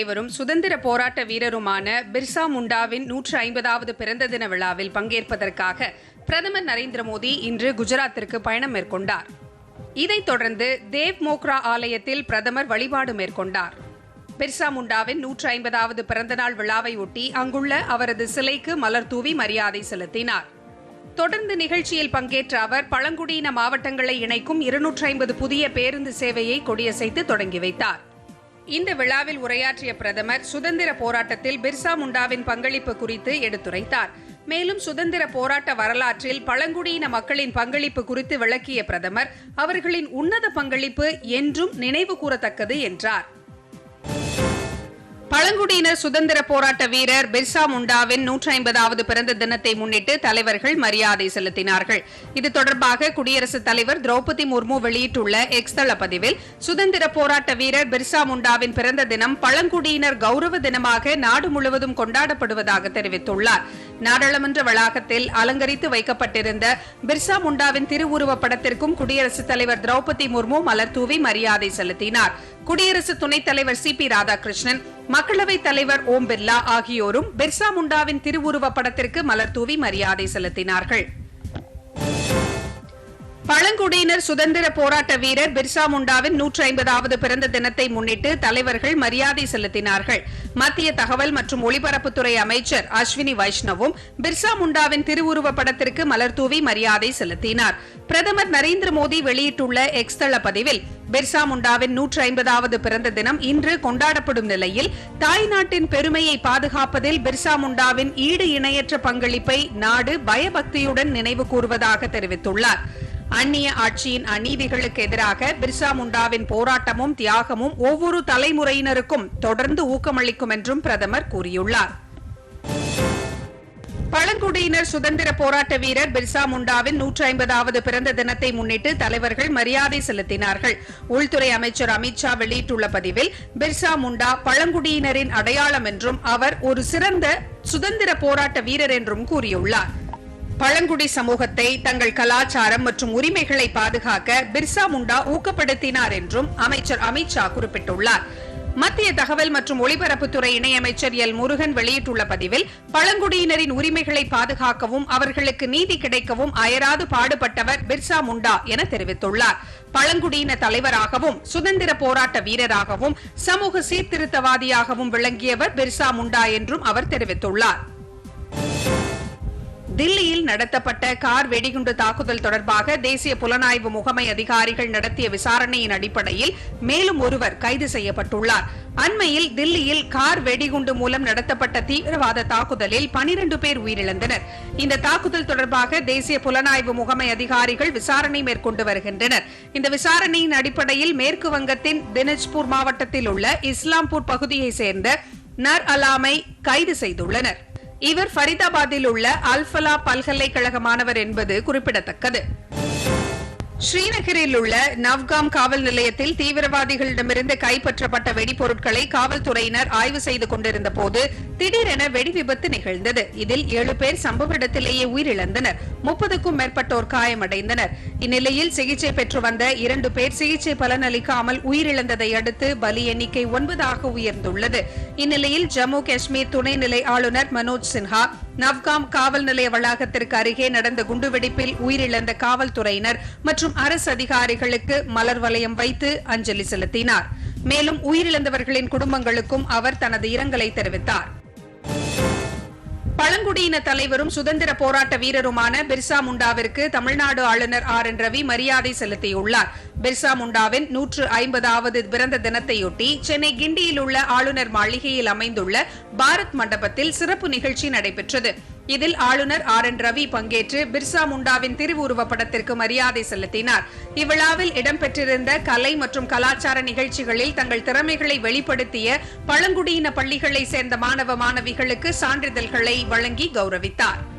தலைவரும் சுதந்திர போராட்ட வீரருமான பிர்சா முண்டாவின் நூற்று ஐம்பதாவது பிறந்த தின விழாவில் பங்கேற்பதற்காக பிரதமர் நரேந்திர மோடி இன்று குஜராத்திற்கு பயணம் மேற்கொண்டார். இதைத் தொடர்ந்து தேவ் மோக்ரா ஆலயத்தில் பிரதமர் வழிபாடு மேற்கொண்டார். பிர்சா முண்டாவின் நூற்று ஐம்பதாவது பிறந்தநாள் விழாவை ஒட்டி அங்குள்ள அவரது சிலைக்கு மலர் தூவி மரியாதை செலுத்தினார். தொடர்ந்து நிகழ்ச்சியில் பங்கேற்ற அவர் பழங்குடியின மாவட்டங்களை இணைக்கும் இருநூற்றி ஐம்பது புதிய பேருந்து சேவையை கொடியசைத்து தொடங்கி வைத்தார். இந்த விழாவில் உரையாற்றிய பிரதமர் சுதந்திர போராட்டத்தில் பிர்சா முண்டாவின் பங்களிப்பு குறித்து எடுத்துரைத்தார். மேலும் சுதந்திர போராட்ட வரலாற்றில் பழங்குடியின மக்களின் பங்களிப்பு குறித்து விளக்கிய பிரதமர் அவர்களின் உன்னத பங்களிப்பு என்றும் நினைவு கூறத்தக்கது என்றார். பழங்குடியினர் சுதந்திர போராட்ட வீரர் பிர்சா முண்டாவின் நூற்றி ஐம்பதாவது பிறந்த தினத்தை முன்னிட்டு தலைவர்கள் மரியாதை செலுத்தினார்கள். இது தொடர்பாக குடியரசுத் தலைவர் திரௌபதி முர்மு வெளியிட்டுள்ள எக்ஸ் தள பதிவில் சுதந்திர போராட்ட வீரர் பிர்சா முண்டாவின் பிறந்த தினம் பழங்குடியினர் கௌரவ தினமாக நாடு முழுவதும் கொண்டாடப்படுவதாக தெரிவித்துள்ளார். நாடாளுமன்ற வளாகத்தில் அலங்கரித்து வைக்கப்பட்டிருந்த பிர்சா முண்டாவின் திருவுருவப் படத்திற்கும் குடியரசுத் தலைவர் திரௌபதி முர்மு மலர் தூவி மரியாதை செலுத்தினார். குடியரசு துணைத் தலைவர் சி பி ராதாகிருஷ்ணன் மக்களவைத் தலைவர் ஓம் பிர்லா ஆகியோரும் பிர்சா முண்டாவின் திருவுருவப் படத்திற்கு மலர் தூவி மரியாதை செலுத்தினார்கள். பழங்குடியினர் சுதந்திர போராட்ட வீரர் பிர்சா முண்டாவின் நூற்றி ஐம்பதாவது பிறந்த தினத்தை முன்னிட்டு தலைவர்கள் மரியாதை செலுத்தினார்கள். மத்திய தகவல் மற்றும் ஒலிபரப்புத்துறை அமைச்சர் அஸ்வினி வைஷ்ணவும் பிர்சா முண்டாவின் திருவுருவப் படத்திற்கு மலர் தூவி மரியாதை செலுத்தினார். பிரதமர் நரேந்திர மோடி வெளியிட்டுள்ள எக்ஸ்தள பதிவில் பிர்சா முண்டாவின் நூற்றி ஐம்பதாவது பிறந்த தினம் இன்று கொண்டாடப்படும் நிலையில் தாய்நாட்டின் பெருமையை பாதுகாப்பதில் பிர்சா முண்டாவின் ஈடு இணையற்ற பங்களிப்பை நாடு பயபக்தியுடன் நினைவு கூறுவதாக தெரிவித்துள்ளார். அந்நிய ஆட்சியின் அநீதிகளுக்கு எதிராக பிர்சா முண்டாவின் போராட்டமும் தியாகமும் ஒவ்வொரு தலைமுறையினருக்கும் தொடர்ந்து ஊக்கமளிக்கும் என்றும் பிரதமர் கூறியுள்ளார். பழங்குடியினர் சுதந்திர போராட்ட வீரர் பிர்சா முண்டாவின் நூற்றி ஐம்பதாவது பிறந்த தினத்தை முன்னிட்டு தலைவர்கள் மரியாதை செலுத்தினார்கள். உள்துறை அமைச்சர் அமித்ஷா வெளியிட்டுள்ள பதிவில் பிர்சா முண்டா பழங்குடியினரின் அடையாளம் என்றும் அவர் ஒரு சிறந்த சுதந்திர போராட்ட வீரர் என்றும் கூறியுள்ளார். பழங்குடி சமூகத்தை தங்கள் கலாச்சாரம் மற்றும் உரிமைகளை பாதுகாக்க பிர்சா முண்டா ஊக்கப்படுத்தினார் என்றும் அமைச்சர் அமித்ஷா குறிப்பிட்டுள்ளார். மத்திய தகவல் மற்றும் ஒலிபரப்புத்துறை இணையமைச்சர் எல். முருகன் வெளியிட்டுள்ள பதிவில் பழங்குடியினரின் உரிமைகளை பாதுகாக்கவும் அவர்களுக்கு நீதி கிடைக்கவும் அயராது பாடுபட்டவர் பிர்சா முண்டா என தெரிவித்துள்ளார். பழங்குடியின தலைவராகவும் சுதந்திர போராட்ட வீரராகவும் சமூக சீர்திருத்தவாதியாகவும் விளங்கியவர் பிர்சா முண்டா என்றும் அவர் தெரிவித்துள்ளார். தில்லியில் நடத்தப்பட்ட கார் வெடிகுண்டு தாக்குதல் தொடர்பாக தேசிய புலனாய்வு முகமை அதிகாரிகள் நடத்திய விசாரணையின் அடிப்படையில் மேலும் ஒருவர் கைது செய்யப்பட்டுள்ளார். அண்மையில் தில்லியில் கார் வெடிகுண்டு மூலம் நடத்தப்பட்ட தீவிரவாத தாக்குதலில் பனிரண்டு பேர் உயிரிழந்தனர். இந்த தாக்குதல் தொடர்பாக தேசிய புலனாய்வு முகமை அதிகாரிகள் விசாரணை மேற்கொண்டு வருகின்றனர். இந்த விசாரணையின் அடிப்படையில் மேற்கு வங்கத்தின் தினஜ்பூர் மாவட்டத்தில் உள்ள இஸ்லாம்பூர் பகுதியைச் சேர்ந்த நர் அலாமை கைது செய்துள்ளனர். இவர் ஃபரிதாபாத்தில் உள்ள அல்ஃபலா பல்கலைக்கழக மாணவர் என்பது குறிப்பிடத்தக்கது. ஸ்ரீநகரில் உள்ள நவ்காம் காவல் நிலையத்தில் தீவிரவாதிகளிடமிருந்து கைப்பற்றப்பட்ட வெடிபொருட்களை காவல்துறையினர் ஆய்வு செய்து கொண்டிருந்த போது திடீரென வெடி விபத்து நிகழ்ந்தது. இதில் ஏழு பேர் சம்பவ இடத்திலேயே உயிரிழந்தனர். முப்பதுக்கும் மேற்பட்டோர் காயமடைந்தனர். இந்நிலையில் சிகிச்சை பெற்று வந்த இரண்டு பேர் சிகிச்சை பலனளிக்காமல் உயிரிழந்ததை அடுத்து பலி எண்ணிக்கை ஒன்பதாக உயர்ந்துள்ளது. இந்நிலையில் ஜம்மு காஷ்மீர் துணைநிலை ஆளுநர் மனோஜ் சின்ஹா நவ்காம் காவல் நிலைய வளாகத்திற்கு அருகே நடந்த குண்டுவெடிப்பில் உயிரிழந்த காவல்துறையினர் மற்றும் அரசு அதிகாரிகளுக்கு மலர் வளையம் வைத்து அஞ்சலி செலுத்தினார். மேலும் உயிரிழந்தவர்களின் குடும்பங்களுக்கும் அவர் தனது இரங்கலை தெரிவித்தார். பழங்குடியின தலைவரும் சுதந்திர போராட்ட வீரருமான பிர்சா முண்டாவிற்கு தமிழ்நாடு ஆளுநர் ஆர். என். ரவி மரியாதை செலுத்தியுள்ளார். பிர்சா முண்டாவின் நூற்று ஐம்பதாவது பிறந்த தினத்தையொட்டி சென்னை கிண்டியில் உள்ள ஆளுநர் மாளிகையில் அமைந்துள்ள பாரத் மண்டபத்தில் சிறப்பு நிகழ்ச்சி நடைபெற்றது. இதில் ஆளுநர் ஆர் என் ரவி பங்கேற்று பிர்சா முண்டாவின் திருவுருவ படத்திற்கு மரியாதை செலுத்தினார். இவ்விழாவில் இடம்பெற்றிருந்த கலை மற்றும் கலாச்சார நிகழ்ச்சிகளில் தங்கள் திறமைகளை வெளிப்படுத்திய பழங்குடியின பள்ளிகளை சேர்ந்த மாணவ மாணவிகளுக்கு சான்றிதழ்களை வழங்கி கௌரவித்தார்.